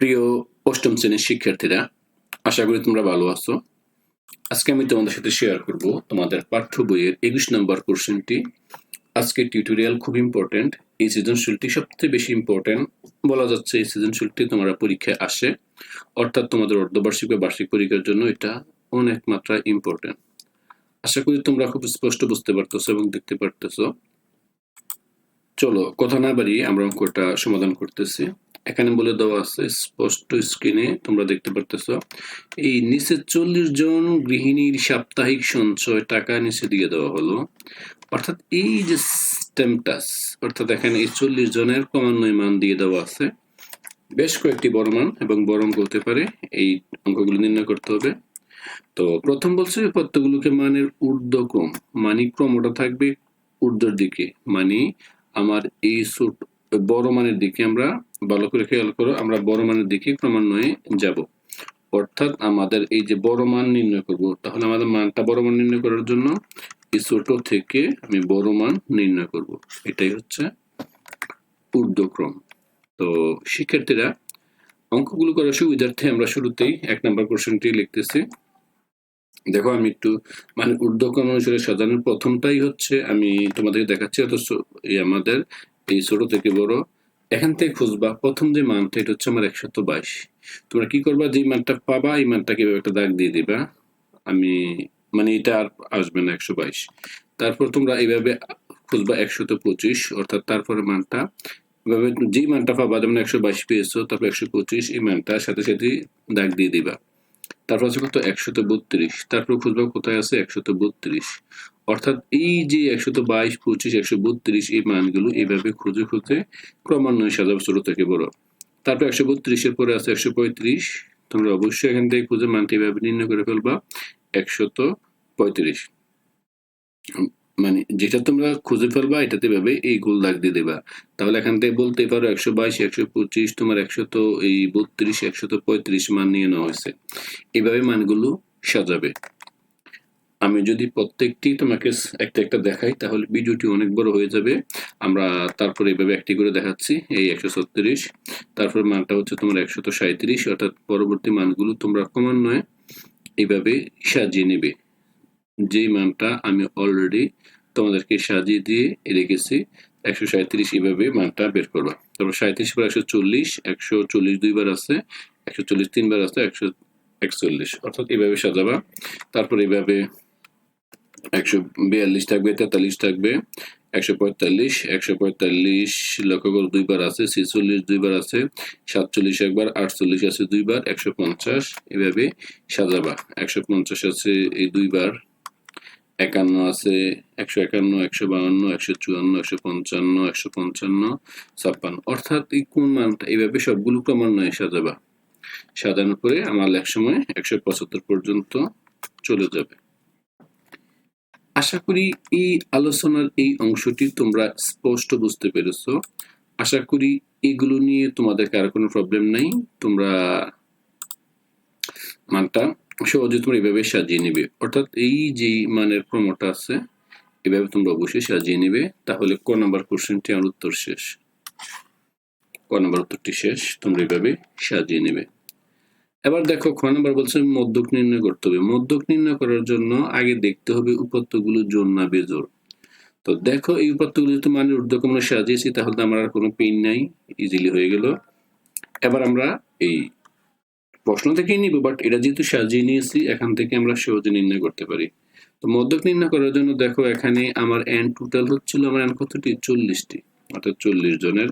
প্রিয় অষ্টম শ্রেণির শিক্ষার্থীরা, আশা করি তোমরা ভালো আছো। আজকে আমি তোমাদের সাথে শেয়ার করব তোমাদের পাঠ্য বইয়ের একুশ নম্বর কোশ্চেনটি আজকে টিউটোরিয়াল খুব ইম্পর্টেন্ট এই সৃজনশীলটি সবচেয়ে বেশি ইম্পর্টেন্ট বলা যাচ্ছে এই সৃজনশীলটি তোমরা পরীক্ষায় আসে, অর্থাৎ তোমাদের অর্ধবার্ষিক বা বার্ষিক পরীক্ষার জন্য এটা অনেক মাত্রায় ইম্পর্টেন্ট আশা করি তোমরা খুব স্পষ্ট বুঝতে পারতেছো এবং দেখতে পারতেছো। চলো, কথা না বাড়িয়ে আমরা অঙ্কটা সমাধান করতেছি। এখানে বলে দেওয়া আছে, স্পষ্ট স্ক্রিনে তোমরা দেখতে পারতেছো। এই নিচে চল্লিশ জন গৃহিণীর সাপ্তাহিক সঞ্চয় টাকা নিচে দিয়ে দেওয়া হলো। অর্থাৎ এই যে স্টেমটাস অর্থাৎ এখানে এই চল্লিশ জনের ক্রমান্বয় মান দিয়ে দেওয়া আছে। বেশ কয়েকটি বড় মান এবং বড় অঙ্ক হতে পারে, এই অঙ্কগুলো নির্ণয় করতে হবে। তো প্রথম বলছে পত্রগুলোকে মানের ঊর্ধ্বক্রম, মানি ক্রম ওটা থাকবে ঊর্ধ্বের দিকে মানে আমার এই ছোট বড় মানের দিকে আমরা ভালো করে খেয়াল করো, আমরা বড় মানের দিকে ক্রমান্বয়ে যাব। অর্থাৎ আমাদের এই যে বড় মান নির্ণয় করব, তাহলে আমাদের মানটা বড় মান নির্ণয় করার জন্য এই ছোট থেকে আমি বড় মান নির্ণয় করব। এটাই হচ্ছে ঊর্ধ্বক্রম। তো শিক্ষার্থীরা, অঙ্কগুলো করার সুবিধার্থে আমরা শুরুতেই এক নম্বর কোশ্চেনটি লিখতেছি। দেখো, আমি একটু মানে ঊর্ধ্বক্রম অনুসারে সাজানোর প্রথমটাই হচ্ছে আমি তোমাদেরকে দেখাচ্ছি, অথচ আমাদের এই ছোট থেকে বড়, এখান থেকে খুঁজবা। প্রথম যে মানটা, এটা হচ্ছে আমার একশত বাইশ। তোমরা কি করবা? যে মানটা পাবা, এই মানটা কীভাবে একটা দাগ দিয়ে দিবা। আমি মানে এটা আর আসবে না একশো বাইশ। তারপর তোমরা এইভাবে খুঁজবা একশত পঁচিশ, অর্থাৎ তারপরে মানটা। এভাবে যে মানটা পাবা, যেমন একশো বাইশ পেয়েছ, তারপর একশো পঁচিশ, এই মানটার সাথে সাথে দাগ দিয়ে দিবা। তারপর আছে কত? একশত বত্রিশ। তারপর খুঁজবা কোথায় আছে? একশত বত্রিশ। অর্থাৎ এই যে একশত বাইশ, পঁচিশ একশো বত্রিশ এই মানগুলো এইভাবে খুঁজে খুঁজে ক্রমান্বয়ে সাজাবো ছোট থেকে বড়। তারপর একশো বত্রিশের পরে আছে একশো পঁয়ত্রিশ। তোমরা অবশ্যই এখান থেকে খুঁজে মানটি এভাবে নির্ণয় করে ফেলবা। একশত পঁয়ত্রিশ। মানে যেটা তোমরা খুঁজে ফেলবা, এটাতে ভাবে এই গোল দাগ দিয়ে দেবা। তাহলে এখান থেকে বলতে পারো একশো বাইশ একশো পঁচিশ, তোমার একশত এই বত্রিশ, একশত পঁয়ত্রিশ মান নিয়ে নেওয়া হয়েছে। এইভাবে মানগুলো সাজাবে। আমি যদি প্রত্যেকটি তোমাকে একটা একটা দেখাই, তাহলে ভিডিওটি অনেক বড় হয়ে যাবে। আমরা তারপরে এভাবে একটি করে দেখাচ্ছি, এই একশো ছত্রিশ। তারপর মানটা হচ্ছে তোমার একশত সাঁত্রিশ অর্থাৎ পরবর্তী মানগুলো তোমরা ক্রমান্বয়ে এইভাবে সাজিয়ে নেবে। যেই মানটা আমি অলরেডি তোমাদেরকে সাজিয়ে দিয়ে রেখেছি, একশো সাঁত্রিশ এইভাবে মানটা বের করবা। তারপর সাঁত্রিশ পর একশো চল্লিশ একশো চল্লিশ দুইবার আছে, একশো চল্লিশ তিনবার আছে, একশো একচল্লিশ। অর্থাৎ এইভাবে সাজাবা। তারপর এইভাবে একশো বিয়াল্লিশ থাকবে, তেতাল্লিশ থাকবে, একশো পঁয়তাল্লিশ একশো পঁয়তাল্লিশ লক্ষ্য করে দুইবার আছে, ছেচল্লিশ দুইবার আছে, সাতচল্লিশ একবার, আটচল্লিশ আছে দুইবার, একশো পঞ্চাশ, এভাবে সাজাবা। একশো পঞ্চাশ আছে এই দুইবার, একান্ন আছে একশো একান্ন, একশো বাউন্ন, একশো চুয়ান্ন, একশো পঞ্চান্ন একশো পঞ্চান্ন, ছাপ্পান্ন। অর্থাৎ এই কোন মানটা এইভাবে সবগুলো ক্রমান্বয়ে সাজাবা। সাজানোর পরে আমার এক সময় একশো পঁচাত্তর পর্যন্ত চলে যাবে। আশা করি এই আলোচনার এই অংশটি তোমরা স্পষ্ট বুঝতে পেরেছ। আশা করি এগুলো নিয়ে তোমাদের আর কোনো প্রবলেম নাই। তোমরা মানটা সহজে তোমরা এভাবে সাজিয়ে নেবে। অর্থাৎ এই যে মানের ক্রমটা আছে, এভাবে তোমরা অবশ্যই সাজিয়ে নেবে। তাহলে ক নাম্বার কোশ্চেনটি আমার উত্তর শেষ? ক নাম্বার উত্তরটি শেষ? তোমরা এভাবে সাজিয়ে নেবে। এবার দেখো, খ নাম্বার বলছে মধ্যক নির্ণয় করতে হবে। মধ্যক নির্ণয় করার জন্য আগে দেখতে হবে উপাত্তগুলো জোর না বেজোর। তো দেখো, এই উপাত্তগুলো যেহেতু মানে ঊর্ধ্বক্রমে সাজিয়েছি তাহলে আমার আর কোনো পেন নাই ইজিলি হয়ে গেল। এবার আমরা এই প্রশ্ন থেকেই নিব বাট এটা যেহেতু সাজিয়ে নিয়েছি, এখান থেকে আমরা সহজে নির্ণয় করতে পারি। তো মধ্যক নির্ণয় করার জন্য দেখো, এখানে আমার এন টোটাল হচ্ছিল আমার এন কতটি? চল্লিশটি, অর্থাৎ চল্লিশ জনের।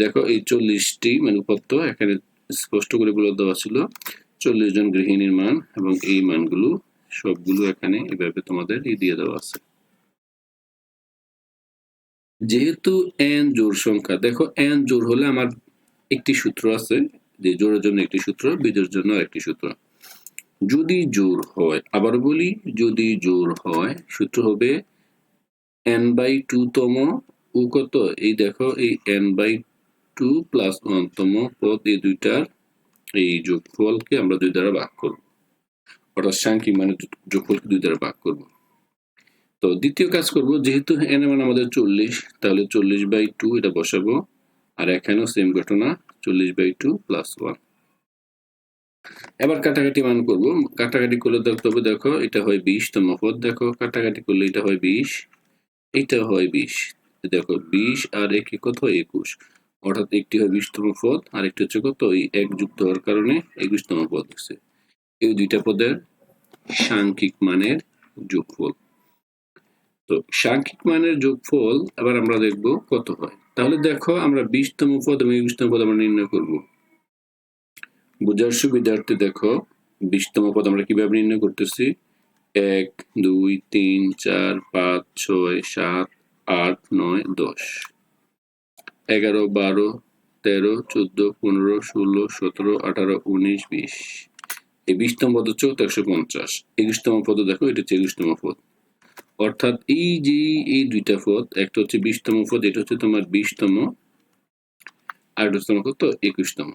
দেখো, এই চল্লিশটি মানে উপাত্ত এখানে স্পষ্ট করে বলে দেওয়া ছিল, চল্লিশ জন গৃহিণীর মান এবং এই মানগুলো সবগুলো এখানে এভাবে তোমাদের দিয়ে দেওয়া আছে। যেহেতু এন জোর সংখ্যা, দেখো এন জোর হলে আমার একটি সূত্র আছে, যে জোরের জন্য একটি সূত্র, বিজোর জন্য একটি সূত্র। যদি জোর হয়, আবার বলি, যদি জোর হয়, সূত্র হবে এন বাই টু তম ও কত? এই দেখো, এই এন বাই টু প্লাস ওয়ানতম পদ এই দুইটার এই যোগফলকে আমরা দুই দ্বারা ভাগ করব। অর্থাৎ সাংখ্যিক মানে যোগফলকে দুই দ্বারা ভাগ করব। তো দ্বিতীয় কাজ করব, যেহেতু এন মানে আমাদের চল্লিশ, তাহলে চল্লিশ বাই টু এটা বসাবো, আর এখানেও সেম ঘটনা, চল্লিশ বাই টু প্লাস ওয়ান। এবার কাটাকাটি মান করব, কাটাকাটি করলে হবে দেখো এটা হয় বিশ বিশতম পদ দেখো, কাটাকাটি করলে এটা হয় বিশ, এটা হয় বিশ। দেখো বিশ আর একে কত একুশ। অর্থাৎ একটি হয় বিশতম পদ আর একটি হচ্ছে কত? এই এক যুক্ত হওয়ার কারণে একুশতম পদ হচ্ছে এই দুইটা পদের সাংখ্যিক মানের যোগফল। তো সাংখ্যিক মানের যোগফল আবার আমরা দেখব কত হয়। তাহলে দেখো আমরা বিশতম পদ এবং একুশতম পদ আমরা নির্ণয় করব। বোঝার সুবিধার্থে দেখো বিশতম পদ আমরা কীভাবে নির্ণয় করতেছি? এক, দুই, তিন, চার, পাঁচ, ছয়, সাত, আট, নয়, দশ। এগারো, বারো, তেরো, চোদ্দ, পনেরো, ষোলো, সতেরো, আঠারো, উনিশ, বিশ। এই বিশতম পদ হচ্ছে একশো পঞ্চাশ। একুশতম পদ দেখো, এটা হচ্ছে একুশতম পদ। অর্থাৎ এই যে, এই দুইটা পদ, একটা হচ্ছে বিশতম পদ, এটা হচ্ছে তোমার বিশতম, আর তোমার কত? একুশতম।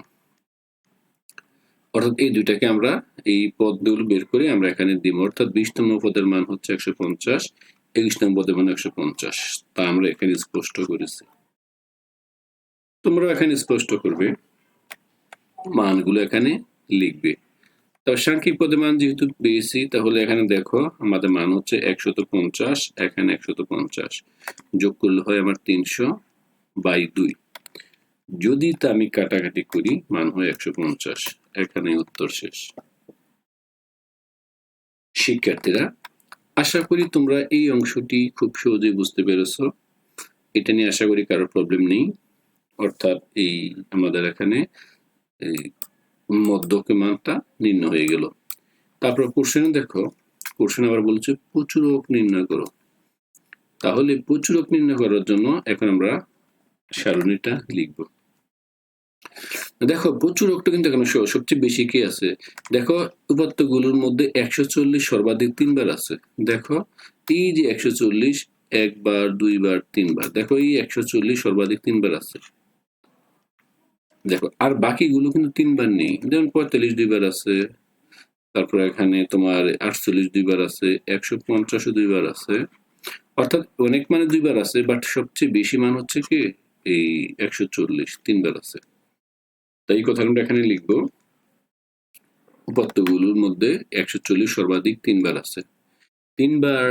অর্থাৎ এই দুইটাকে আমরা, এই পদগুলো বের করে আমরা এখানে দিব। অর্থাৎ বিশতম পদের মান হচ্ছে একশো পঞ্চাশ, একুশতম পদের মান একশো পঞ্চাশ। তা আমরা এখানে স্পষ্ট করেছি। তোমরা এখানে স্পষ্ট করবে। মানগুলো এখানে লিখবে। তো সাংখ্যিক পদের মান যেহেতু পেয়েছি, তাহলে এখানে দেখো আমাদের মান হচ্ছে একশত পঞ্চাশ, এখানে একশত পঞ্চাশ। যোগ করলে হয় আমার তিনশো বাই দুই। যদি তা আমি কাটাকাটি করি, মান হয় একশো পঞ্চাশ। এখানে উত্তর শেষ। শিক্ষার্থীরা, আশা করি তোমরা এই অংশটি খুব সহজেই বুঝতে পেরেছ। এটা নিয়ে আশা করি কারও প্রবলেম নেই। অর্থাৎ এই আমাদের এখানে এই মধ্যকে মানটা নির্ণয় হয়ে গেল। তারপর কোশ্চেনে দেখো কোশ্চেন আবার বলছে, প্রচুরক নির্ণয় করো। তাহলে প্রচুরক নির্ণয় করার জন্য এখন আমরা সারণীটা লিখব। দেখো, প্রচুরকটা কিন্তু এখন সবচেয়ে বেশি কি আছে? দেখো, উপাত্তগুলোর মধ্যে একশো চল্লিশ সর্বাধিক তিনবার আছে। দেখো, এই যে একশো চল্লিশ, একবার, দুইবার, তিনবার, দেখো এই একশো চল্লিশ সর্বাধিক তিনবার আছে। দেখো, আর বাকিগুলো কিন্তু তিনবার নেই। যেমন পঁয়তাল্লিশ দুইবার আছে, তারপর এখানে তোমার আটচল্লিশ দুইবার আছে, একশো পঞ্চাশও দুইবার আছে। অর্থাৎ অনেক মানে দুইবার আছে, বাট সবচেয়ে বেশি মান হচ্ছে কি? এই একশো চল্লিশ, তিনবার আছে। তাই এই কথা আমরা এখানে লিখব। উপাত্তগুলোর মধ্যে একশো চল্লিশ সর্বাধিক তিনবার আছে। তিনবার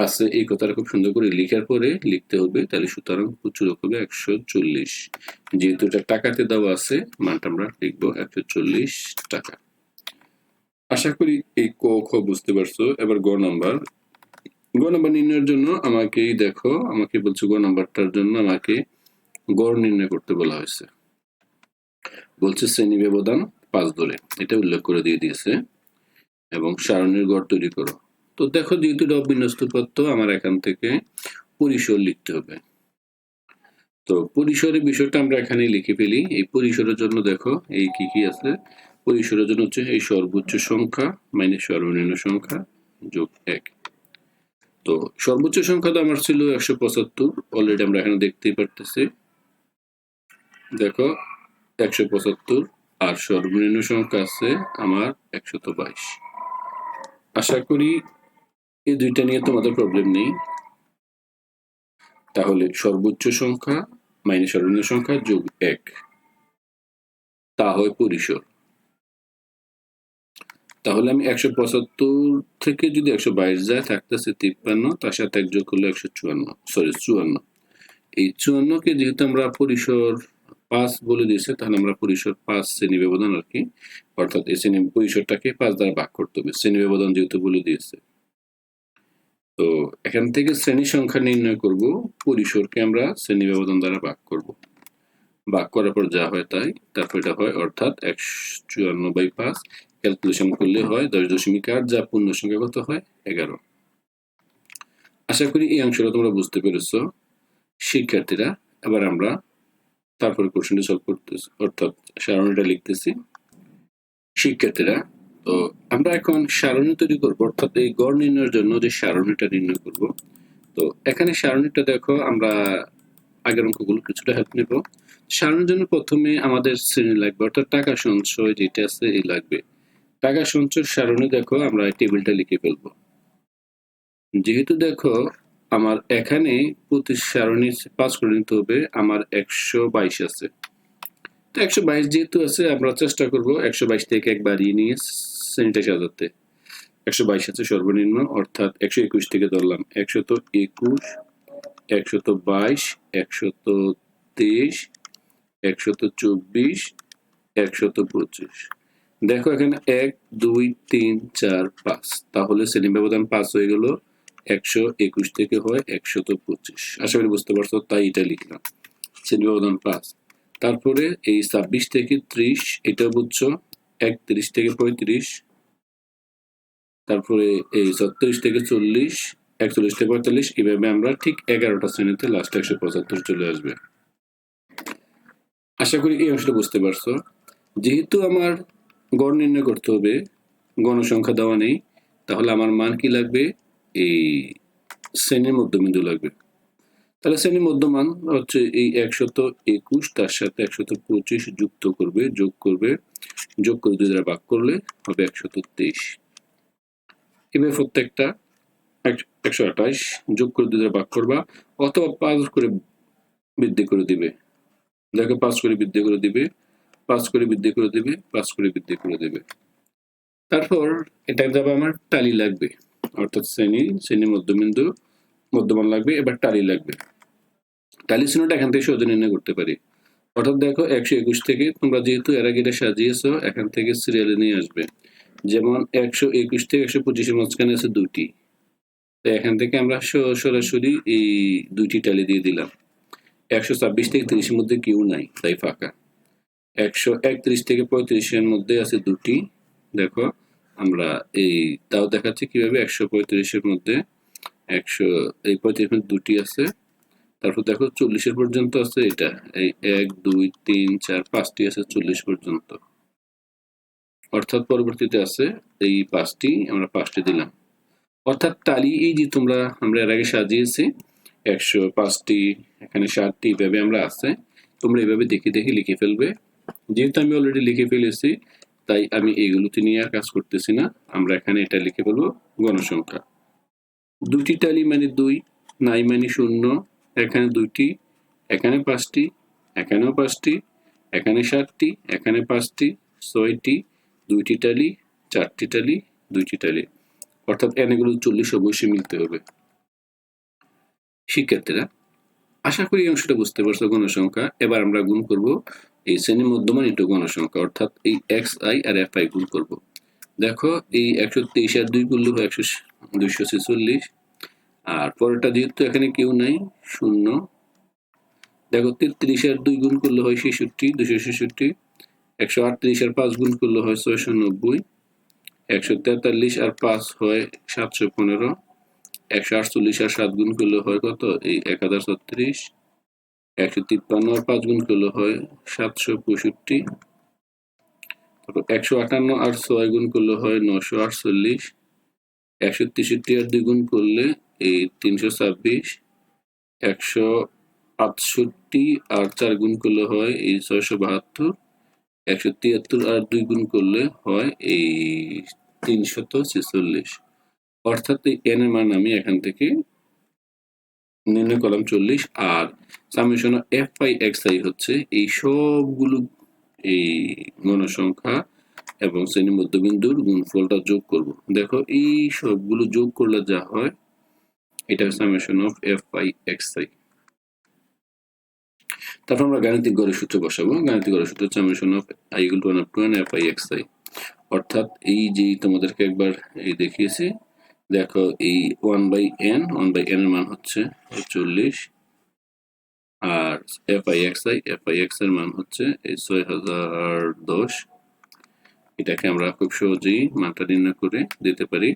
আছে, এই কথাটা খুব সুন্দর করে লিখার পরে লিখতে হবে, তাহলে সুতরাং প্রচুরক হবে একশো চল্লিশ। যেহেতু এটা টাকাতে দেওয়া আছে, মানটা আমরা লিখব একশো চল্লিশ টাকা। আশা করি এই ক, খ বুঝতে পারছ। এবার গ নাম্বার। গ নাম্বার নির্ণয়ের জন্য আমাকে দেখো, আমাকে বলছে গ নাম্বারটার জন্য আমাকে গড় নির্ণয় করতে বলা হয়েছে। বলছে শ্রেণি ব্যবধান পাঁচ ধরে। এটা উল্লেখ করে দিয়ে দিয়েছে। এবং সারণীর গড় তৈরি করো। তো দেখো যেহেতু এটা অবিন্যস্ত পত্র আমার এখান থেকে পরিসর লিখতে হবে। তো পরিসরের বিষয়টা আমরা এখানে লিখে ফেলি। এই পরিসরের জন্য দেখো এই কি কি আছে? পরিসরের জন্য হচ্ছে এই সর্বোচ্চ সংখ্যা মাইনাস সর্বনিম্ন সংখ্যা যোগ এক। তো সর্বোচ্চ সংখ্যা তো আমার ছিল একশো পঁচাত্তর অলরেডি আমরা এখানে দেখতেই পারতেছি। দেখো একশো পঁচাত্তর আর সর্বনিম্ন সংখ্যা আছে আমার একশত বাইশ। আশা করি এই দুইটা নিয়ে তোমাদের প্রবলেম নেই। তাহলে সর্বোচ্চ সংখ্যা মাইনাস সর্বনিম্ন সংখ্যা যোগ এক। তা হয় পরিসর। তাহলে আমি একশো পঁচাত্তর থেকে যদি একশো বাইশ যায়, থাকতেছে তিপ্পান্ন, তার সাথে এক যোগ করলে একশো চুয়ান্ন সরি চুয়ান্ন। এই চুয়ান্নকে যেহেতু আমরা পরিসর পাঁচ বলে দিয়েছে, তাহলে আমরা পরিসর পাঁচ শ্রেণি ব্যবধান আর কি, অর্থাৎ এই শ্রেণি পরিসরটাকে পাঁচ দ্বারা ভাগ করতে হবে। শ্রেণি ব্যবধান যেহেতু বলে দিয়েছে। তো এখান থেকে শ্রেণি সংখ্যা নির্ণয় করব, পরিসরকে আমরা শ্রেণি ব্যবধান দ্বারা ভাগ করব। ভাগ করার পর যা হয় তাই, তারপর এটা হয় অর্থাৎ একশো চুয়ান্ন বাই পাঁচ ক্যালকুলেশন করলে হয় দশ দশমিক আট, যা পূর্ণ সংখ্যা কত হয়? এগারো। আশা করি এই অংশটা তোমরা বুঝতে পেরেছ। শিক্ষার্থীরা, এবার আমরা তারপরে কোশ্চেনটি সলভ করতেছি, অর্থাৎ সারণীটা লিখতেছি। শিক্ষার্থীরা তো আমরা এখন সারণী তৈরি করব, অর্থাৎ এই গড় নির্ণয়ের জন্য যে সারণীটা নির্ণয় করব। তো এখানে সারণীটা দেখো, আমরা আগের অঙ্কগুলো কিছুটা হেল্প নেব। সারণীর জন্য প্রথমে আমাদের শ্রেণি লাগবে, অর্থাৎ টাকা সঞ্চয় যেটা আছে এই লাগবে। টাকা সঞ্চয় সারণী দেখো, আমরা টেবিলটা লিখে ফেলব। যেহেতু দেখো, আমার এখানে প্রতি সারণী পাঁচ করে নিতে হবে, আমার একশো বাইশ আছে। তো একশো বাইশ যেহেতু আছে, আমরা চেষ্টা করব একশো বাইশ থেকে এক বাড়িয়ে নিয়ে শ্রেণীটা সাজাতে একশো বাইশ আছে সর্বনিম্ন, অর্থাৎ একশো একুশ থেকে ধরলাম একশত একুশ একশত বাইশ একশত তেইশ একশত চব্বিশ একশত পঁচিশ। দেখো এখানে এক, দুই, তিন, চার, পাঁচ। তাহলে শ্রেণি ব্যবধান পাঁচ হয়ে গেল, একশো একুশ থেকে হয় একশত পঁচিশ। আশা করি বুঝতে পারছ, তাই এটা লিখলাম। শ্রেণি ব্যবধান পাঁচ। তারপরে এই ছাব্বিশ থেকে ত্রিশ, এটা বুঝছ একত্রিশ থেকে পঁয়ত্রিশ, তারপরে এই ছত্রিশ থেকে চল্লিশ, একচল্লিশ থেকে পঁয়তাল্লিশ, এভাবে আমরা ঠিক এগারোটা শ্রেণীতে লাস্ট একশো পঁচাত্তর চলে আসবে। আশা করি এই অংশটা বুঝতে পারছ। যেহেতু আমার গড় নির্ণয় করতে হবে, গণসংখ্যা দেওয়া নেই, তাহলে আমার মান কি লাগবে? এই শ্রেণির মধ্যবিন্দু লাগবে। তাহলে শ্রেণির মধ্যমান হচ্ছে এই একশত একুশ, তার সাথে একশত পঁচিশ যুক্ত করবে, যোগ করবে যোগ করে দুই দ্বারা ভাগ করলে হবে একশত তেইশ এভাবে প্রত্যেকটা একশো আঠাশ যোগ করে দুই দ্বারা ভাগ করবা, অথবা পাঁচ করে বৃদ্ধি করে দিবে। দেখো, পাঁচ করে বৃদ্ধি করে দিবে, পাঁচ করে বৃদ্ধি করে দিবে, পাঁচ করে বৃদ্ধি করে দেবে। তারপর এটা যাবে আমার টালি লাগবে, অর্থাৎ শ্রেণি শ্রেণির মধ্যবিন্দু, মধ্যমান লাগবে, এবার টালি লাগবে। টালি শ্রেণীটা এখান থেকে সহজে নির্ণয় করতে পারি। অর্থাৎ দেখো একশো একুশ থেকে তোমরা যেহেতু এর আগে সাজিয়েছ, এখান থেকে সিরিয়ালে নিয়ে আসবে। যেমন একশো একুশ থেকে একশো পঁচিশের মাঝখানে আছে দুটি তো এখান থেকে আমরা সরাসরি এই দুইটি টালি দিয়ে দিলাম। একশো ছাব্বিশ থেকে তিরিশের মধ্যে কেউ নাই, তাই ফাঁকা। একশো একত্রিশ থেকে পঁয়ত্রিশের মধ্যে আছে দুটি। দেখো, আমরা এই তাও দেখাচ্ছি কীভাবে একশো পঁয়ত্রিশের মধ্যে, একশো, এই পঁয়ত্রিশের মধ্যে দুটি আছে। তারপর দেখো চল্লিশের পর্যন্ত আছে এটা। এই এক, দুই, তিন, চার, পাঁচটি আছে চল্লিশ পর্যন্ত। অর্থাৎ পরবর্তীতে আছে এই পাঁচটি, আমরা পাঁচটি দিলাম। অর্থাৎ টালি এই যে তোমরা, আমরা এর আগে সাজিয়েছি, একশো পাঁচটি, এখানে ষাটটি, এভাবে আমরা আছে। তোমরা এভাবে দেখে দেখে লিখে ফেলবে। যেহেতু আমি অলরেডি লিখে ফেলেছি, তাই আমি এইগুলোতে নিয়ে আর কাজ করতেছি না। আমরা এখানে এটা লিখে ফেলব গণসংখ্যা। দুটি টালি মানে দুই, নাই মানে শূন্য এখানে দুইটি, এখানে পাঁচটি, এখানেও পাঁচটি, এখানে সাতটি, এখানে পাঁচটি, ছয়টি, দুইটি টালি, চারটি টালি, দুইটি টালি। অর্থাৎ এনেগুলো চল্লিশ অবশ্যই মিলতে হবে। শিক্ষার্থীরা, আশা করি অংশটা বুঝতে পারছ গণসংখ্যা। এবার আমরা গুণ করব এই শ্রেণির মধ্যমান ইন্টু গণসংখ্যা, অর্থাৎ এই এক্স, আই আর এফ, আই গুণ করব। দেখো এই একশো তেইশ আর দুই করলে একশো দুইশো ছেচল্লিশ আর পরেরটা যেহেতু এখানে কেউ নাই, শূন্য। দেখো তেত্রিশ আর দুই গুণ করলে হয় ছেষট্টি, দুশো ছেষট্টি। একশো আটত্রিশ আর পাঁচ গুণ করলে হয় ছয়শো নব্বই। একশো তেতাল্লিশ আর পাঁচ হয় সাতশো পনেরো। একশো আটচল্লিশ আর সাত গুণ করলে হয় কত? এই এক হাজার ছত্রিশ। একশো তিপ্পান্ন আর পাঁচ গুণ করলে হয় সাতশো পঁয়ষট্টি। তারপর একশো আটান্ন আর ছয় গুণ করলে হয় নশো আটচল্লিশ। একশো তেষট্টি আর দুই গুণ করলে এই তিনশো ছাব্বিশ, একশো আটষট্টি আর চার গুণ করলে হয় এই ছয়শো বাহাত্তর, একশো তিয়াত্তর আর দুই গুণ করলে হয় এই তিনশত ছেচল্লিশ। অর্থাৎ এই এন এর মান আমি এখান থেকে নির্ণয় করলাম চল্লিশ আর summation f i x i হচ্ছে এই সবগুলো এই গণসংখ্যা এবং শ্রেণি মধ্যবিন্দুর গুণফলটা যোগ করব। দেখো এই সবগুলো যোগ করলে যা হয় এটা summation of f i x i তারপর আমরা গাণিতিক গড়ের সূত্র বসাবো। গাণিতিক গড়ের সূত্র summation of i equal to one up to f i x i অর্থাৎ এই যে তোমাদেরকে একবার এই দেখিয়েছি, দেখো এই one by n one by n এর মান হচ্ছে চল্লিশ। আর f i x i f i এক্সের মান হচ্ছে এই ছয় হাজার দশ। এটাকে আমরা খুব সহজেই মানটা নির্ণয় করে দিতে পারি।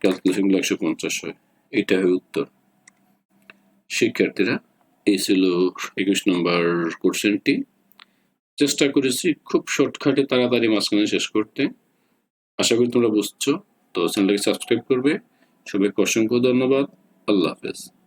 ক্যালকুলেশনগুলো একশো পঞ্চাশ হয়। এটা হয় উত্তর। শিক্ষার্থীরা, এই ছিল একুশ নম্বর কোশ্চেনটি। চেষ্টা করেছি খুব শর্টকাটে, তাড়াতাড়ি মাঝখানে শেষ করতে। আশা করি তোমরা বুঝছ। তো চ্যানেলটাকে সাবস্ক্রাইব করবে। সবাইকে অসংখ্য ধন্যবাদ। আল্লাহ হাফেজ।